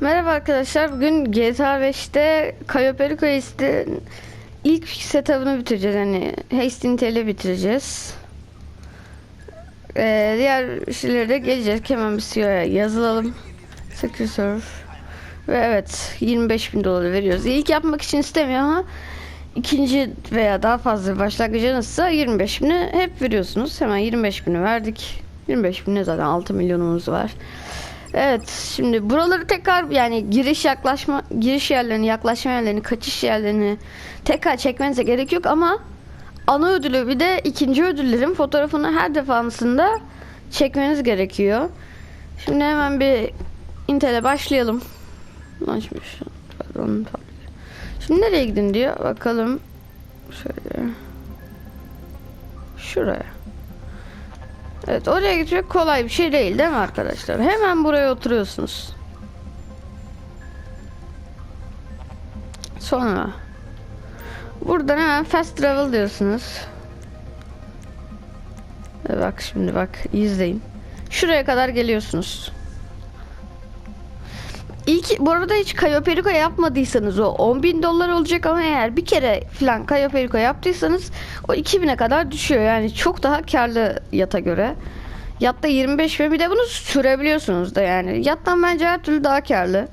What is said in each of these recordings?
Merhaba arkadaşlar. Bugün GTA 5'te Cayo Perico Heist'in ilk setup'ını bitireceğiz. Yani Heist Intel'i bitireceğiz. Ee, diğer şeylere de geleceğiz. Hemen bir CEO'ya yazılalım. Secure Serve. Ve evet 25 bin dolar veriyoruz. İlk yapmak için istemiyor ama ikinci veya daha fazla başlangıcı nasılsa 25 bini hep veriyorsunuz. Hemen 25 bini verdik. 25 bine zaten 6 milyonumuz var. Evet şimdi buraları tekrar yani giriş yaklaşma giriş yerlerini yaklaşma yerlerini kaçış yerlerini tekrar çekmenize gerek yok ama ana ödülü bir de ikinci ödüllerin fotoğrafını her defasında çekmeniz gerekiyor. Şimdi hemen bir Intel'e başlayalım. Açmış. Pardon. Şimdi nereye gidin diyor. Bakalım. Şöyle. Şuraya. Evet oraya gitmek kolay bir şey değil değil mi arkadaşlar? Hemen buraya oturuyorsunuz. Sonra buradan hemen fast travel diyorsunuz. Ve bak şimdi bak izleyin. Şuraya kadar geliyorsunuz. İlk bu arada hiç Cayo Perico yapmadıysanız o 10 bin dolar olacak ama eğer bir kere falan Cayo Perico yaptıysanız o 2000'e kadar düşüyor yani çok daha karlı yata göre. Yatta 25 ve bir de bunu sürebiliyorsunuz da yani. Yattan bence her türlü daha karlı.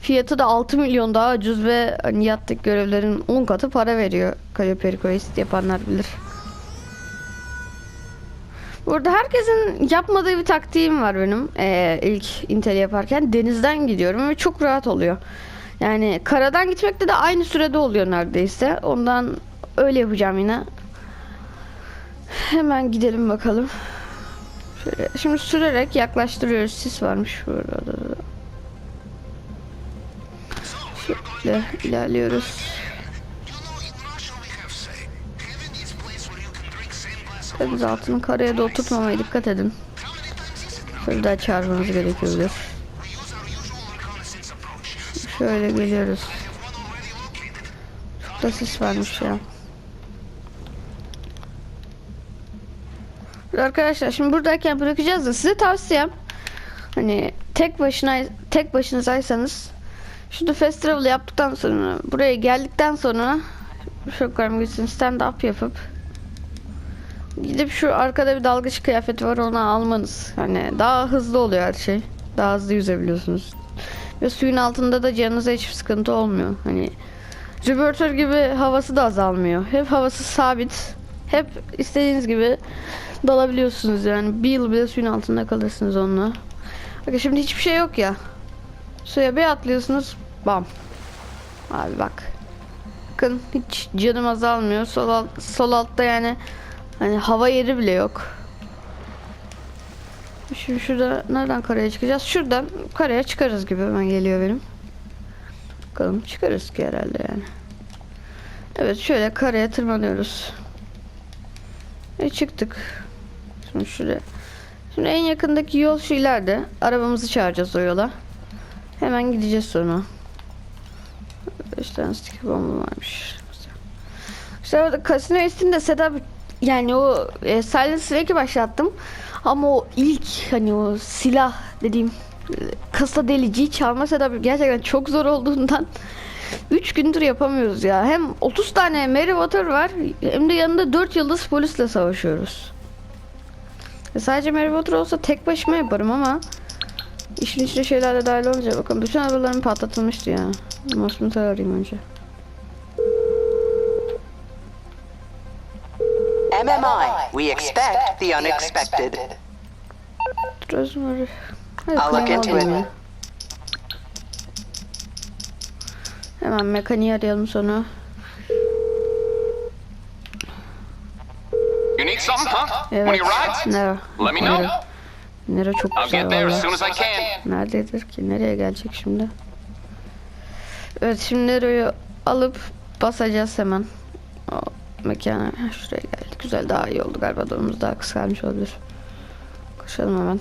Fiyatı da 6 milyon daha ucuz ve hani yattaki görevlerin 10 katı para veriyor. Cayo Perico ist yapanlar bilir. Burada herkesin yapmadığı bir taktiğim var benim. Ee, ilk Intel yaparken denizden gidiyorum ve çok rahat oluyor. Yani karadan gitmekte de aynı sürede oluyor neredeyse. Ondan öyle yapacağım yine. Hemen gidelim bakalım. Şöyle, şimdi sürerek yaklaştırıyoruz. Sis varmış burada. da. Şöyle ilerliyoruz. Deniz altını karaya da oturtmamaya dikkat edin. Şöyle daha çarpmanız gerekebilir. Şöyle geliyoruz. Çok da sis varmış ya. Arkadaşlar şimdi buradayken bırakacağız da size tavsiyem hani tek başına tek başınızaysanız şurada fast travel yaptıktan sonra buraya geldikten sonra çok için stand up yapıp gidip şu arkada bir dalgıç kıyafeti var onu almanız. Hani daha hızlı oluyor her şey. Daha hızlı yüzebiliyorsunuz. Ve suyun altında da canınıza hiçbir sıkıntı olmuyor. Hani Jüpiter gibi havası da azalmıyor. Hep havası sabit. Hep istediğiniz gibi dalabiliyorsunuz yani. Bir yıl bile suyun altında kalırsınız onunla. Bakın şimdi hiçbir şey yok ya. Suya bir atlıyorsunuz. Bam. Abi bak. Bakın hiç canım azalmıyor. Sol, alt, sol altta yani hani hava yeri bile yok. Şimdi şurada nereden karaya çıkacağız? Şuradan karaya çıkarız gibi hemen geliyor benim. Bakalım çıkarız ki herhalde yani. Evet şöyle karaya tırmanıyoruz. E çıktık. Şimdi şuraya. Şimdi en yakındaki yol şu ileride. Arabamızı çağıracağız o yola. Hemen gideceğiz sonra. 5 tane stick bomba varmış. İşte orada Casino East'in de setup yani o e, Silent Snake'i başlattım. Ama o ilk hani o silah dediğim e, kasa deliciyi çalma setup gerçekten çok zor olduğundan 3 gündür yapamıyoruz ya. Hem 30 tane Mary Water var hem de yanında 4 yıldız polisle savaşıyoruz. E sadece Mary Water olsa tek başıma yaparım ama işin içine şeyler de dahil olunca bakın bütün arabalarım patlatılmıştı ya. Masum'u arayayım önce. MMI, we expect the unexpected. Rosemary. I'll look into it. Hemen mekaniği arayalım sonra. You need something, huh? Your rides? Nero. Let me know. Nero. Nero çok I'll güzel get there as valla. soon as I can. Nerededir ki? Nereye gelecek şimdi? Evet şimdi Nero'yu alıp basacağız hemen. O mekana. Şuraya geldik. Güzel daha iyi oldu galiba. Dolumuz daha kıskalmış olabilir. Koşalım hemen.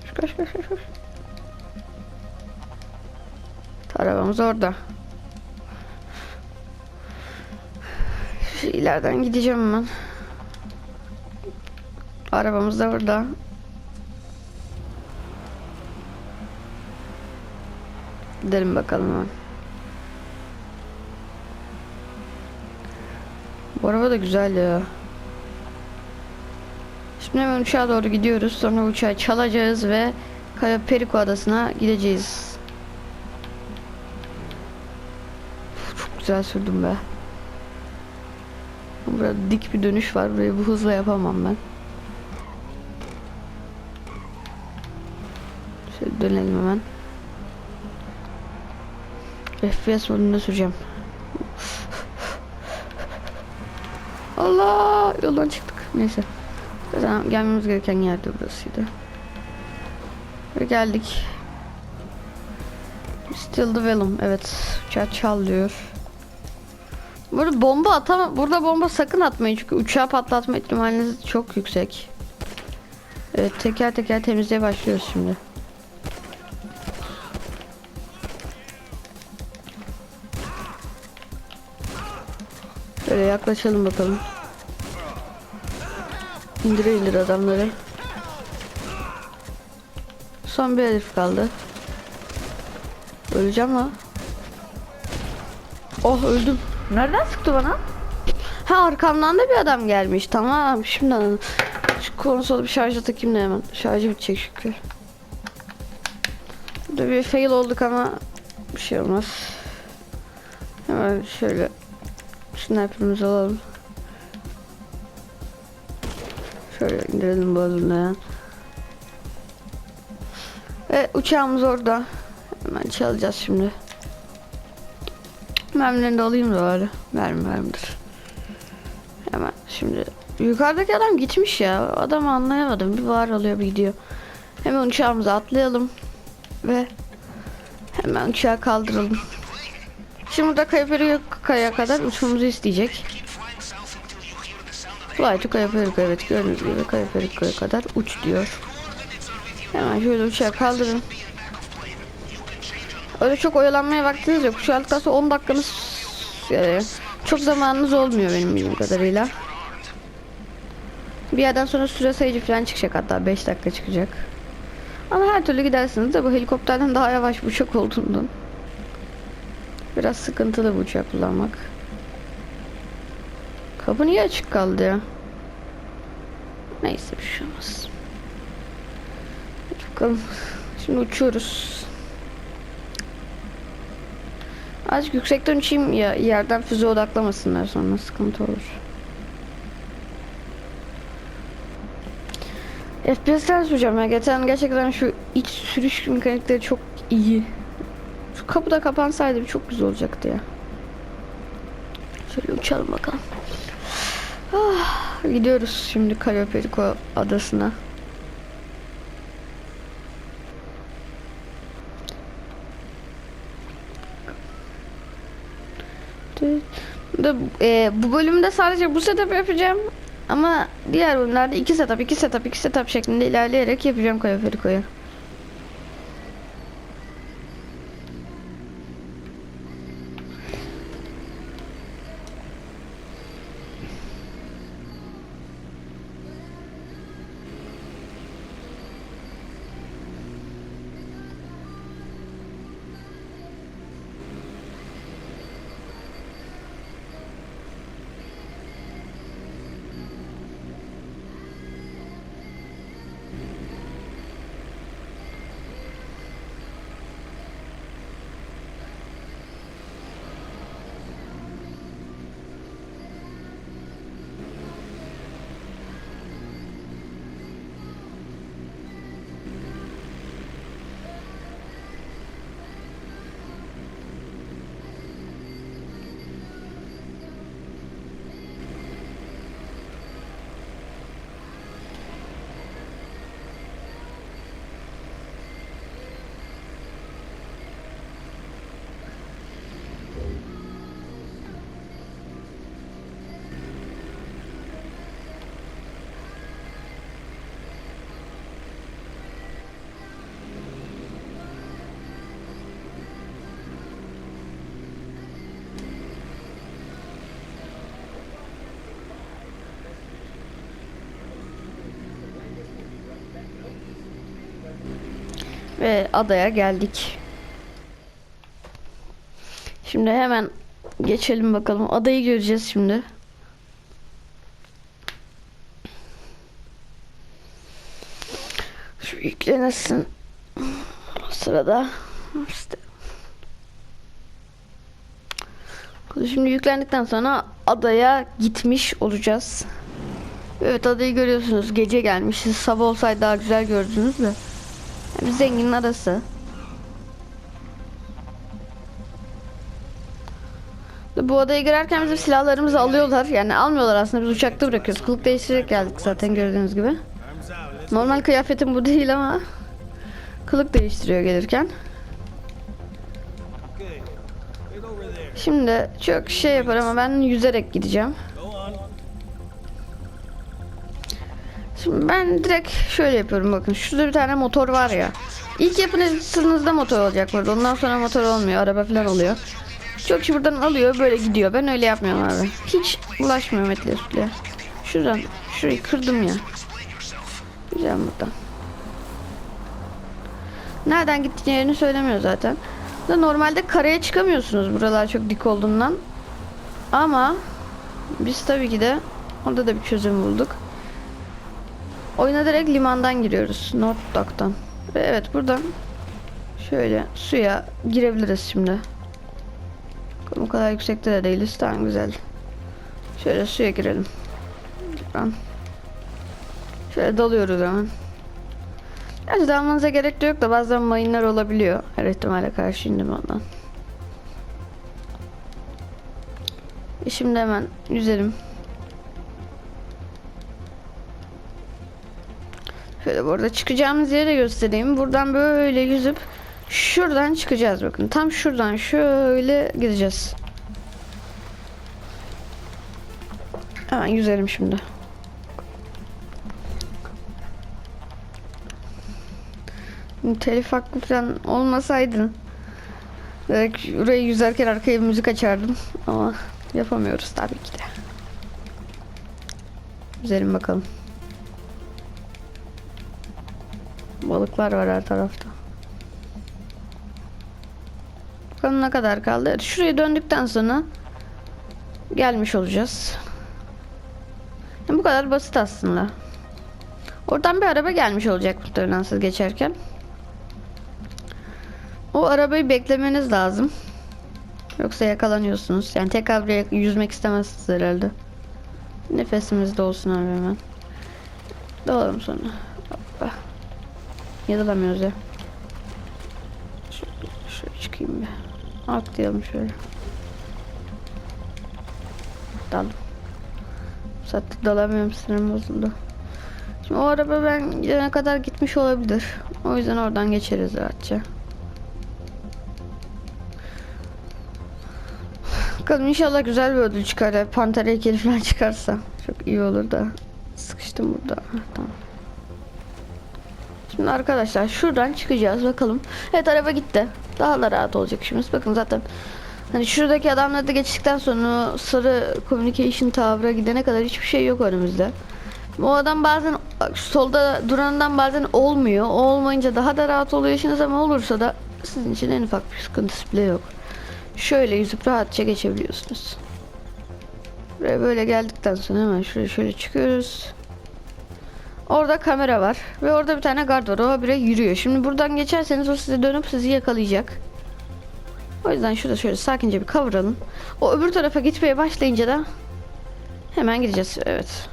Koş koş koş koş. koş. Arabamız orada. Şu gideceğim hemen. Arabamız da burada. Gidelim bakalım hemen. Araba da güzel ya. Şimdi hemen uçağa doğru gidiyoruz. Sonra uçağı çalacağız ve Cayo Perico adasına gideceğiz. Çok güzel sürdüm be. Burada dik bir dönüş var. Burayı bu hızla yapamam ben. Şöyle dönelim hemen. FPS modunda süreceğim. Allah yoldan çıktık. Neyse. Zaten gelmemiz gereken yerde burasıydı. Ve geldik. Still the Vellum. Evet. Uçağı çal diyor. Burada bomba atama. Burada bomba sakın atmayın çünkü uçağı patlatma ihtimaliniz çok yüksek. Evet teker teker temizliğe başlıyoruz şimdi. Yaklaşalım bakalım. İndir adamları. Son bir herif kaldı. Öleceğim lan. Oh öldüm. Nereden sıktı bana? Ha arkamdan da bir adam gelmiş. Tamam şimdi. Şu konsolu bir şarja takayım da hemen. Şarjı bitecek çünkü. Burada bir fail olduk ama bir şey olmaz. Hemen şöyle sniper'ımızı alalım. Şöyle indirelim bu adımda Ve uçağımız orada. Hemen çalacağız şimdi. Mermilerini de alayım da bari. Mermi mermidir. Hemen şimdi. Yukarıdaki adam gitmiş ya. Adamı anlayamadım. Bir var oluyor bir gidiyor. Hemen uçağımıza atlayalım. Ve hemen uçağı kaldıralım. Şimdi burada Kayaperico'ya kadar uçmamızı isteyecek. Fly to Kayaperico evet gördüğünüz gibi Kayaperico'ya kadar uç diyor. Hemen şöyle uçağı kaldırın. Öyle çok oyalanmaya vaktiniz yok. Şu sonra 10 dakikanız yani çok zamanınız olmuyor benim bildiğim kadarıyla. Bir yerden sonra süre sayıcı falan çıkacak hatta 5 dakika çıkacak. Ama her türlü gidersiniz de bu helikopterden daha yavaş uçak olduğundan. Biraz sıkıntılı bu uçak kullanmak. Kapı niye açık kaldı ya? Neyse bir şey olmaz. Bakalım. Şimdi uçuyoruz. Azıcık yüksekten uçayım ya yerden füze odaklamasınlar sonra sıkıntı olur. FPS'ler süreceğim ya. Geçen gerçekten şu iç sürüş mekanikleri çok iyi. Şu kapı da kapansaydı çok güzel olacaktı ya. Şöyle uçalım bakalım. Ah, gidiyoruz şimdi Cayo Perico adasına. Da, e, bu bölümde sadece bu setup yapacağım. Ama diğer bölümlerde iki setup, iki setup, iki setup şeklinde ilerleyerek yapacağım Cayo Ve adaya geldik. Şimdi hemen geçelim bakalım. Adayı göreceğiz şimdi. Şu yüklenesin. Sırada. Şimdi yüklendikten sonra adaya gitmiş olacağız. Evet adayı görüyorsunuz. Gece gelmişiz. Sabah olsaydı daha güzel gördünüz de. Yani zenginin adası. Bu odaya girerken bizim silahlarımızı alıyorlar. Yani almıyorlar aslında biz uçakta bırakıyoruz. Kılık değiştirerek geldik zaten gördüğünüz gibi. Normal kıyafetim bu değil ama kılık değiştiriyor gelirken. Şimdi çok şey yapar ama ben yüzerek gideceğim. Şimdi ben direkt şöyle yapıyorum bakın. Şurada bir tane motor var ya. İlk yapınızda motor olacak burada. Ondan sonra motor olmuyor. Araba falan oluyor. Çok kişi buradan alıyor böyle gidiyor. Ben öyle yapmıyorum abi. Hiç bulaşmıyorum etle sütle. Şuradan şurayı kırdım ya. Güzel buradan. Nereden yerini söylemiyor zaten. Da normalde karaya çıkamıyorsunuz buralar çok dik olduğundan. Ama biz tabii ki de orada da bir çözüm bulduk. Oyuna direkt limandan giriyoruz. North Dock'tan. Ve evet buradan şöyle suya girebiliriz şimdi. O kadar yüksekte de değiliz. Tamam güzel. Şöyle suya girelim. Buradan. Şöyle dalıyoruz hemen. Gerçi dalmanıza gerek de yok da bazen mayınlar olabiliyor. Her ihtimale karşı indim ondan. Şimdi hemen yüzelim. Şöyle burada çıkacağımız yeri de göstereyim. Buradan böyle yüzüp şuradan çıkacağız bakın. Tam şuradan şöyle gideceğiz. Hemen yüzelim şimdi. Telif hakkı falan olmasaydı belki orayı yüzerken arkaya müzik açardım ama yapamıyoruz tabii ki de. Yüzelim bakalım. Balıklar var her tarafta. Bakalım ne kadar kaldı. Şuraya döndükten sonra gelmiş olacağız. Yani bu kadar basit aslında. Oradan bir araba gelmiş olacak muhtemelen siz geçerken. O arabayı beklemeniz lazım. Yoksa yakalanıyorsunuz. Yani tekrar buraya yüzmek istemezsiniz herhalde. Nefesimiz de olsun abi hemen. Dalalım sonra. Hoppa. Yadalamıyoruz ya. Şöyle, şöyle çıkayım bir. Atlayalım şöyle. Dal. Bu saatte dalamıyorum sinirim bozuldu. Şimdi o araba ben gidene kadar gitmiş olabilir. O yüzden oradan geçeriz rahatça. Bakalım inşallah güzel bir ödül çıkar. ya. Panter heykeli falan çıkarsa. Çok iyi olur da. Sıkıştım burada. Tamam. Şimdi arkadaşlar şuradan çıkacağız bakalım. Evet araba gitti. Daha da rahat olacak işimiz. Bakın zaten hani şuradaki adamları da geçtikten sonra sarı communication tower'a gidene kadar hiçbir şey yok önümüzde. O adam bazen solda durandan bazen olmuyor. O olmayınca daha da rahat oluyor işiniz ama olursa da sizin için en ufak bir sıkıntısı bile yok. Şöyle yüzüp rahatça geçebiliyorsunuz. Buraya böyle geldikten sonra hemen şuraya şöyle çıkıyoruz. Orada kamera var ve orada bir tane gard var. O habire yürüyor. Şimdi buradan geçerseniz o size dönüp sizi yakalayacak. O yüzden şurada şöyle sakince bir kavuralım. O öbür tarafa gitmeye başlayınca da hemen gideceğiz. Evet.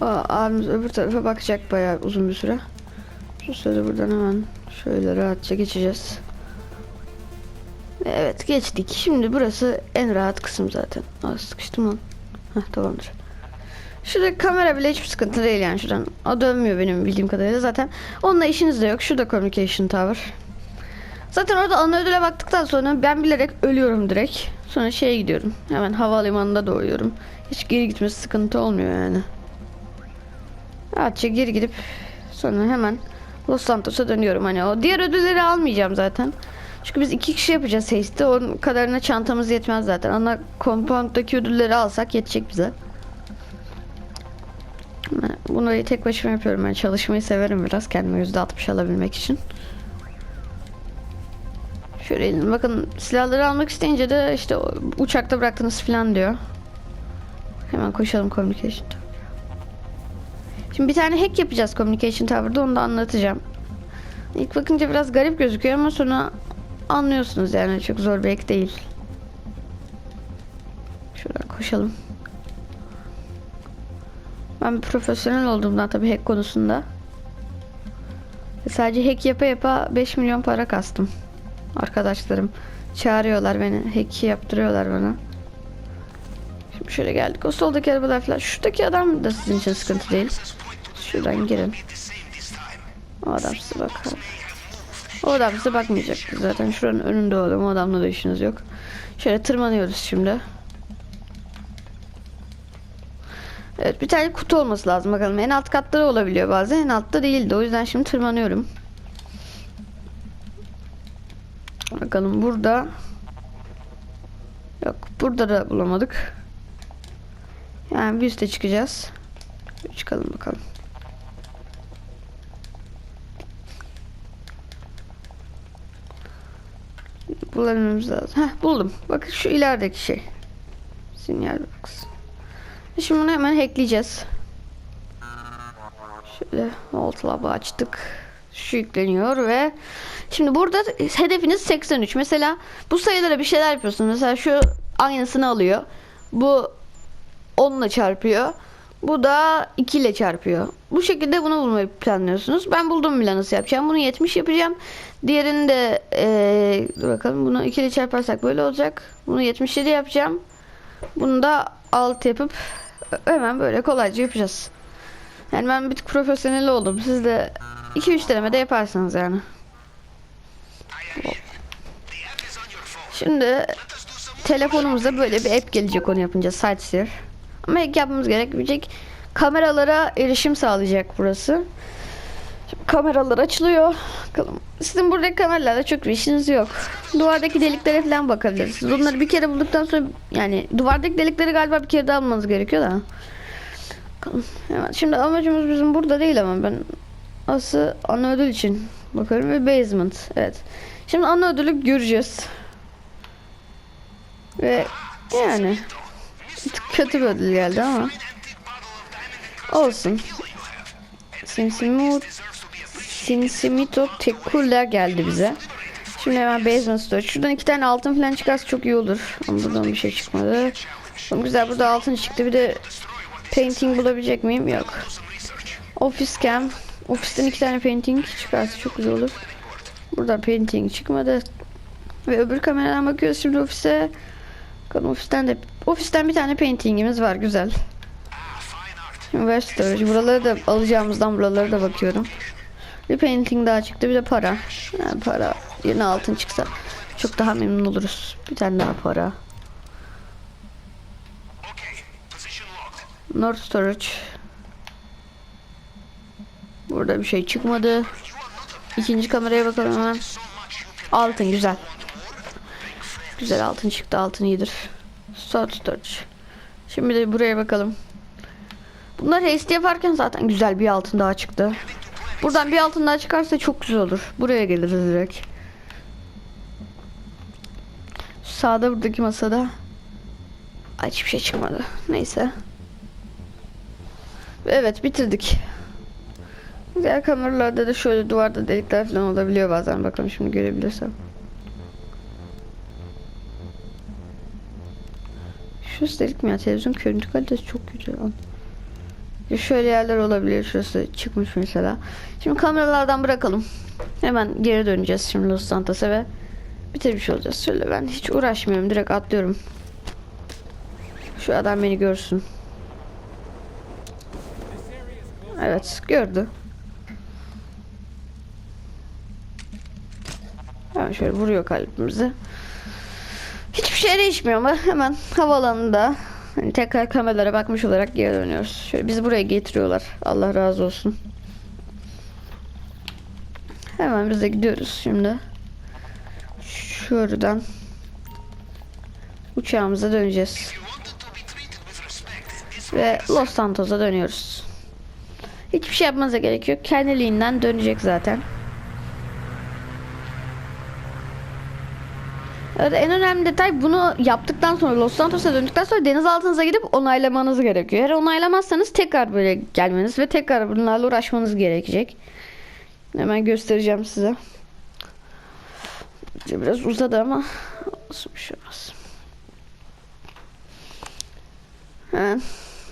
Aa, abimiz öbür tarafa bakacak bayağı uzun bir süre. Şu sırada buradan hemen şöyle rahatça geçeceğiz. Evet geçtik. Şimdi burası en rahat kısım zaten. Aa, sıkıştım lan. Heh, tamamdır. Şurada kamera bile hiçbir sıkıntı değil yani şuradan. O dönmüyor benim bildiğim kadarıyla zaten. Onunla işiniz de yok. Şurada communication tower. Zaten orada ana ödüle baktıktan sonra ben bilerek ölüyorum direkt. Sonra şeye gidiyorum. Hemen havalimanında doğuyorum. Hiç geri gitmesi sıkıntı olmuyor yani. Rahatça geri gidip sonra hemen Los Santos'a dönüyorum. Hani o diğer ödülleri almayacağım zaten. Çünkü biz iki kişi yapacağız Haste'de. Onun kadarına çantamız yetmez zaten. Ana compound'daki ödülleri alsak yetecek bize. Bunları tek başıma yapıyorum ben çalışmayı severim biraz kendime yüzde altmış alabilmek için. Şöyle elim- bakın silahları almak isteyince de işte uçakta bıraktınız falan diyor. Hemen koşalım communication tower. Şimdi bir tane hack yapacağız communication tower'da onu da anlatacağım. İlk bakınca biraz garip gözüküyor ama sonra anlıyorsunuz yani çok zor bir hack değil. Şuradan koşalım. Ben profesyonel olduğumdan tabii hack konusunda. Sadece hack yapa yapa 5 milyon para kastım. Arkadaşlarım çağırıyorlar beni. Hack'i yaptırıyorlar bana. Şimdi şöyle geldik. O soldaki arabalar falan. Şuradaki adam da sizin için sıkıntı değil. Şuradan girin. O adam size bakar. O adam size bakmayacak zaten. Şuranın önünde o adam. O adamla da işiniz yok. Şöyle tırmanıyoruz şimdi. Evet bir tane kutu olması lazım bakalım. En alt katta da olabiliyor bazen. En altta değildi. O yüzden şimdi tırmanıyorum. Bakalım burada. Yok burada da bulamadık. Yani bir üste çıkacağız. Çıkalım bakalım. Bulabilmemiz lazım. Heh buldum. Bakın şu ilerideki şey. Sinyal box. Şimdi bunu hemen hackleyeceğiz. Şöyle Vault Lab'ı açtık. Şu yükleniyor ve şimdi burada hedefiniz 83. Mesela bu sayılara bir şeyler yapıyorsunuz. Mesela şu aynısını alıyor. Bu 10 ile çarpıyor. Bu da 2 ile çarpıyor. Bu şekilde bunu bulmayı planlıyorsunuz. Ben buldum bile nasıl yapacağım. Bunu 70 yapacağım. Diğerini de eee, dur bakalım bunu 2 ile çarparsak böyle olacak. Bunu 77 yapacağım. Bunu da 6 yapıp hemen böyle kolayca yapacağız. Yani ben bir profesyonel oldum. Siz de 2-3 denemede yaparsınız yani. Şimdi telefonumuza böyle bir app gelecek onu yapınca Sightseer. Ama ilk yapmamız gerekmeyecek. Kameralara erişim sağlayacak burası. Şimdi kameralar açılıyor. Bakalım. Sizin buradaki kameralarla çok bir işiniz yok. Duvardaki deliklere falan bakabilirsiniz. Bunları bir kere bulduktan sonra yani duvardaki delikleri galiba bir kere daha bulmanız gerekiyor da. Hemen. Şimdi amacımız bizim burada değil ama ben asıl ana ödül için bakıyorum ve basement. Evet. Şimdi ana ödülü göreceğiz. Ve yani kötü bir ödül geldi ama olsun. Sinsimut Sinsimito Tekuller geldi bize. Şimdi hemen basement store. Şuradan iki tane altın falan çıkarsa çok iyi olur. Ama buradan bir şey çıkmadı. Çok güzel burada altın çıktı. Bir de painting bulabilecek miyim? Yok. Office cam. Ofisten iki tane painting çıkarsa çok güzel olur. Burada painting çıkmadı. Ve öbür kameradan bakıyoruz şimdi ofise. Bakalım ofisten de ofisten bir tane paintingimiz var güzel. Şimdi web storage. Buraları da alacağımızdan buralara da bakıyorum. Bir painting daha çıktı bir de para. Yani para yerine altın çıksa çok daha memnun oluruz. Bir tane daha para. North storage. Burada bir şey çıkmadı. İkinci kameraya bakalım hemen. Altın güzel. Güzel altın çıktı. Altın iyidir. South storage. Şimdi de buraya bakalım. Bunlar haste yaparken zaten güzel bir altın daha çıktı. Buradan bir altın daha çıkarsa çok güzel olur. Buraya geliriz direkt. Sağda buradaki masada Ay, hiçbir şey çıkmadı. Neyse. Evet bitirdik. Diğer kameralarda da şöyle duvarda delikler falan olabiliyor bazen. Bakalım şimdi görebilirsem. Şurası delik mi ya? Televizyon görüntü kalitesi çok kötü. Şöyle yerler olabilir. Şurası çıkmış mesela. Şimdi kameralardan bırakalım. Hemen geri döneceğiz şimdi Los Santos'a ve bitirmiş olacağız. Şöyle ben hiç uğraşmıyorum. Direkt atlıyorum. Şu adam beni görsün. Evet gördü. Hemen şöyle vuruyor kalbimizi. Hiçbir şey değişmiyor ama hemen havalanında hani tekrar kameralara bakmış olarak geri dönüyoruz. Şöyle bizi buraya getiriyorlar. Allah razı olsun. Hemen biz de gidiyoruz şimdi. Şuradan uçağımıza döneceğiz. Ve Los Santos'a dönüyoruz. Hiçbir şey yapmanıza gerek yok. Kendiliğinden dönecek zaten. En önemli detay bunu yaptıktan sonra Los Santos'a döndükten sonra denizaltınıza gidip onaylamanız gerekiyor. Eğer onaylamazsanız tekrar böyle gelmeniz ve tekrar bunlarla uğraşmanız gerekecek. Hemen göstereceğim size. Biraz uzadı ama olsun bir şey olmaz. Hemen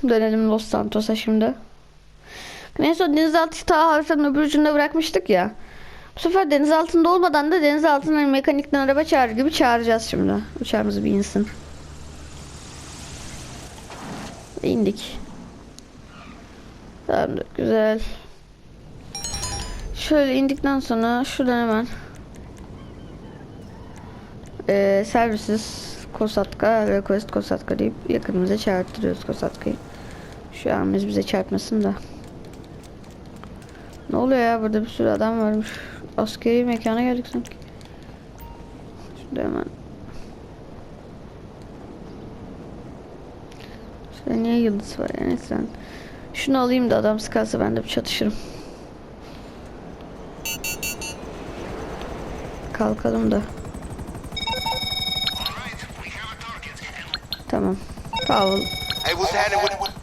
dönelim Los Santos'a şimdi. Son denizaltı ta haritanın öbür ucunda bırakmıştık ya. Bu sefer deniz altında olmadan da deniz altından mekanikten araba çağırır gibi çağıracağız şimdi. Uçağımız bir insin. İndik. Tamamdır güzel. Şöyle indikten sonra şuradan hemen eee servisiz Kosatka request Kosatka deyip yakınımıza çağırtırıyoruz Kosatka'yı. Şu an biz bize çarpmasın da. Ne oluyor ya burada bir sürü adam varmış. Askeri mekana geldik sanki. Şurada hemen. Şurada niye yıldız var yani sen. Şunu alayım da adam sıkarsa ben de bir çatışırım. Kalkalım da. Tamam. Paul. Hey, what's happening with... Herkes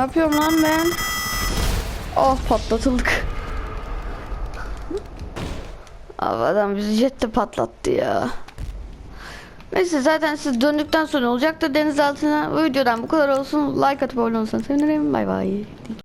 yapıyorum lan ben? Oh patlatıldık. Abi adam bizi jette patlattı ya. Neyse zaten siz döndükten sonra olacaktır deniz altına. Bu videodan bu kadar olsun. Like atıp abone olursanız sevinirim. Bay bay.